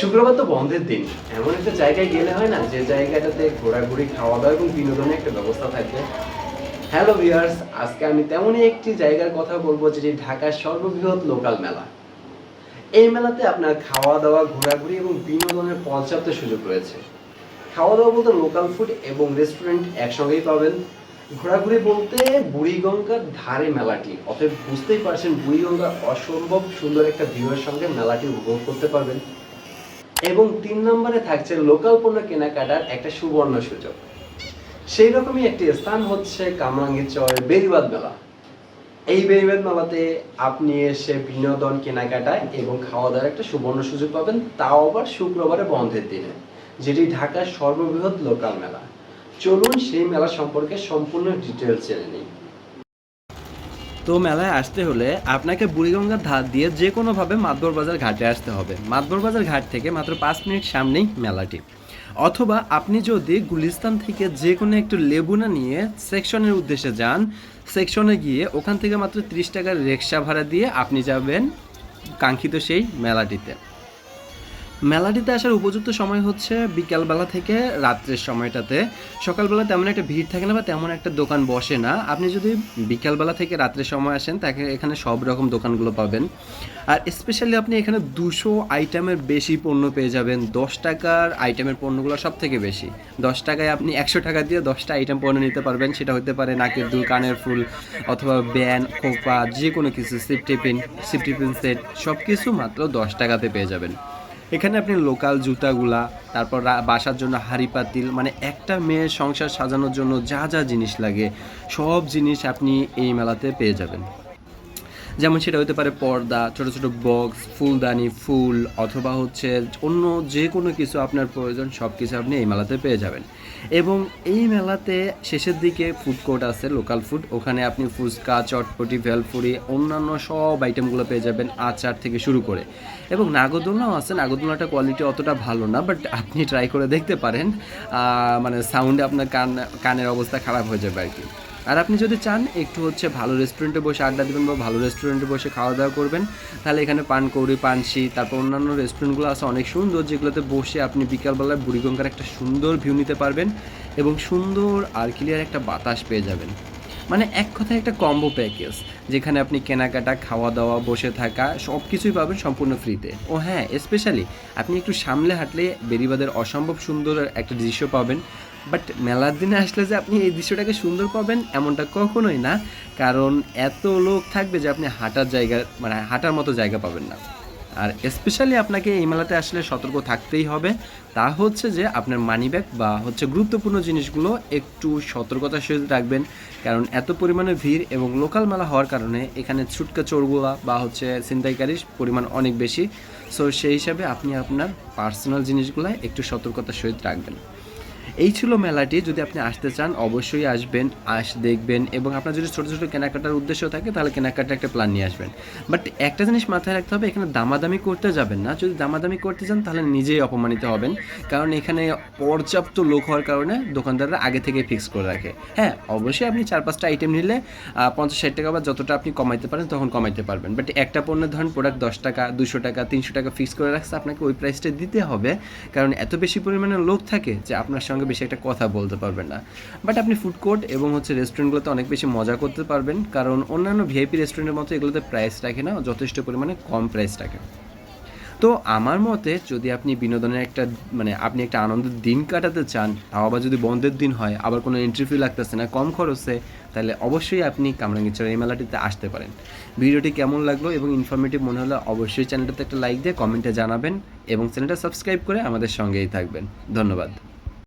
শুক্রবার তো বন্ধের দিন। এমন একটা জায়গায় গেলে হয় না, যে জায়গাটাতে ঘোরাঘুরি খাওয়া দাওয়া এবং বিনোদনের একটা ব্যবস্থা থাকবে। হ্যালো ভিউয়ার্স আজকে আমি তেমনই একটি জায়গার কথা বলব যেটি ঢাকার সর্ববৃহৎ লোকাল মেলা। এই মেলাতে আপনার খাওয়া দাওয়া ঘোরাঘুরি এবং বিনোদনের পর্যাপ্ত সুযোগ রয়েছে। খাওয়া দাওয়া বলতে লোকাল ফুড এবং রেস্টুরেন্ট একসঙ্গেই পাবেন। ঘোরাঘুরি বলতে বুড়িগঙ্গার ধারে মেলাটি, অতএব বুঝতেই পারছেন বুড়িগঙ্গার অসম্ভব সুন্দর একটা ভিউয়ের সঙ্গে মেলাটি উপভোগ করতে পারবেন। এবং তিন নম্বরে থাকছে লোকাল পণ্য কেনাকাটার একটা সুবর্ণ সুযোগ। সেই রকমই একটি স্থান হচ্ছে কামরাঙ্গীরচর বেরিবাদ মেলা। এই বেরিবাদ মেলাতে আপনি এসে বিনোদন কেনাকাটায় এবং খাওয়া দাওয়ার একটা সুবর্ণ সুযোগ পাবেন, তাও আবার শুক্রবারে বন্ধের দিনে, যেটি ঢাকার সর্ববৃহৎ লোকাল মেলা। চলুন সেই মেলা সম্পর্কে সম্পূর্ণ ডিটেলস জেনে নিই। তো মেলায় আসতে হলে আপনাকে বুড়িগঙ্গার ধার দিয়ে যে কোনোভাবে মাতবর বাজার ঘাটে আসতে হবে। মাতবর বাজার ঘাট থেকে মাত্র পাঁচ মিনিট সামনেই মেলাটি। অথবা আপনি যদি গুলিস্তান থেকে যে কোনো একটু লেবুনা নিয়ে সেকশনের উদ্দেশ্যে যান, সেকশনে গিয়ে ওখান থেকে মাত্র ত্রিশ টাকার রিক্সা ভাড়া দিয়ে আপনি যাবেন কাঙ্ক্ষিত সেই মেলাটিতে। মেলাটিতে আসার উপযুক্ত সময় হচ্ছে বিকালবেলা থেকে রাত্রের সময়টাতে। সকালবেলা তেমন একটা ভিড় থাকে না বা তেমন একটা দোকান বসে না। আপনি যদি বিকালবেলা থেকে রাত্রের সময় আসেন, তাকে এখানে সব রকম দোকানগুলো পাবেন। আর স্পেশালি আপনি এখানে দুশো আইটেমের বেশি পণ্য পেয়ে যাবেন। দশ টাকার আইটেমের পণ্যগুলো সব থেকে বেশি। দশ টাকায় আপনি একশো টাকা দিয়ে দশটা আইটেম পণ্য নিতে পারবেন। সেটা হতে পারে নাকের দুল, কানের ফুল অথবা ব্যান, খোপা যে কোনো কিছু sip tiffin sip tiffin set সব কিছু মাত্র দশ টাকাতে পেয়ে যাবেন। এখানে আপনি লোকাল জুতাগুলা, তারপর বাসার জন্য হাড়ি পাতিল মানে একটা মেয়ের সংসার সাজানোর জন্য যা যা জিনিস লাগে, সব জিনিস আপনি এই মেলাতে পেয়ে যাবেন। যেমন সেটা হতে পারে পর্দা, ছোট ছোট বক্স ফুলদানি, ফুল অথবা হচ্ছে অন্য যে কোনো কিছু আপনার প্রয়োজন সব কিছু আপনি এই মেলাতে পেয়ে যাবেন। এবং এই মেলাতে শেষের দিকে ফুড কোর্ট আছে লোকাল ফুড ওখানে আপনি ফুচকা, চটপটি, ভেলপুরি, অন্যান্য সব আইটেমগুলো পেয়ে যাবেন আচার থেকে শুরু করে। এবং নাগরদোলনাও আছে, নাগরদোলনাটা কোয়ালিটি অতটা ভালো না বাট আপনি ট্রাই করে দেখতে পারেন মানে সাউন্ডে আপনার কান, কানের অবস্থা খারাপ হয়ে যাবে আর কি। আর আপনি যদি চান, একটু হচ্ছে ভালো রেস্টুরেন্টে বসে আড্ডা দেবেন বা ভালো রেস্টুরেন্টে বসে খাওয়া দাওয়া করবেন, তাহলে এখানে পানকৌড়ি পানসি তারপর অন্যান্য রেস্টুরেন্টগুলো আছে অনেক সুন্দর, যেগুলোতে বসে আপনি বিকালবেলায় বুড়িগঙ্গার একটা সুন্দর ভিউ নিতে পারবেন এবং সুন্দর আর ক্লিয়ার একটা বাতাস পেয়ে যাবেন। মানে এক কথায় একটা কম্বো প্যাকেজ যেখানে আপনি কেনাকাটা খাওয়া দাওয়া বসে থাকা সব কিছুই পাবেন সম্পূর্ণ ফ্রিতে ও হ্যাঁ স্পেশালি আপনি একটু সামলে হাঁটলে বেরিবাদের অসম্ভব সুন্দর একটা দৃশ্য পাবেন। বাট মেলার দিনে আসলে যে আপনি এই দৃশ্যটাকে সুন্দর পাবেন এমনটা কখনোই না, কারণ এত লোক থাকবে যে আপনি হাঁটার জায়গা মানে হাঁটার মতো জায়গা পাবেন না। আর স্পেশালি আপনাকে এই মেলাতে আসলে সতর্ক থাকতেই হবে। তা হচ্ছে যে আপনার মানিব্যাগ বা হচ্ছে গুরুত্বপূর্ণ জিনিসগুলো একটু সতর্কতার সহিত রাখবেন, কারণ এত পরিমাণে ভিড় এবং লোকাল মেলা হওয়ার কারণে এখানে ছুটকা চোরগুলা বা হচ্ছে ছিনতাইকারীর পরিমাণ অনেক বেশি। সো সেই হিসাবে আপনি আপনার পার্সোনাল জিনিসগুলো একটু সতর্কতার সহিত রাখবেন। এই ছিল মেলাটি। যদি আপনি আসতে চান, অবশ্যই আসবেন, আস, দেখবেন এবং আপনার যদি ছোটো ছোটো কেনাকাটার উদ্দেশ্য থাকে, তাহলে কেনাকাটার একটা প্ল্যান নিয়ে আসবেন। বাট একটা জিনিস মাথায় রাখতে হবে, এখানে দামাদামি করতে যাবেন না। যদি দামাদামি করতে যান তাহলে নিজেই অপমানিত হবেন। কারণ এখানে পর্যাপ্ত লোক হওয়ার কারণে দোকানদাররা আগে থেকে ফিক্স করে রাখে। হ্যাঁ অবশ্যই আপনি চার পাঁচটা আইটেম নিলে পঞ্চাশ ষাট টাকা বা যতটা আপনি কমাইতে পারেন, তখন কমাইতে পারবেন। বাট একটা পণ্যের ধরেন প্রোডাক্ট দশ টাকা, দুশো টাকা, তিনশো টাকা ফিক্স করে রাখছে, আপনাকে ওই প্রাইসটা দিতে হবে। কারণ এত বেশি পরিমাণে লোক থাকে যে আপনার বেশি একটা কথা বলতে পারবেন না। বাট আপনি ফুড কোর্ট এবং হচ্ছে রেস্টুরেন্টগুলোতে অনেক বেশি মজা করতে পারবেন। কারণ অন্যান্য ভিআইপি রেস্টুরেন্টের মতো এগুলোতে প্রাইস রাখে না, যথেষ্ট পরিমাণে কম প্রাইস রাখে। তো আমার মতে যদি আপনি বিনোদনের একটা মানে আপনি একটা আনন্দের দিন কাটাতে চান, তাও আবার যদি বন্ধের দিন হয়, আবার কোনো এন্ট্রি ফি লাগতেছে না, কম খরচে, তাহলে অবশ্যই আপনি কামরাঙ্গীরচর এই মেলাটিতে আসতে পারেন। ভিডিওটি কেমন লাগল এবং ইনফরমেটিভ মনে হলে অবশ্যই চ্যানেলটাতে একটা লাইক দিয়ে কমেন্টে জানাবেন এবং চ্যানেলটা সাবস্ক্রাইব করে আমাদের সঙ্গেই থাকবেন। ধন্যবাদ।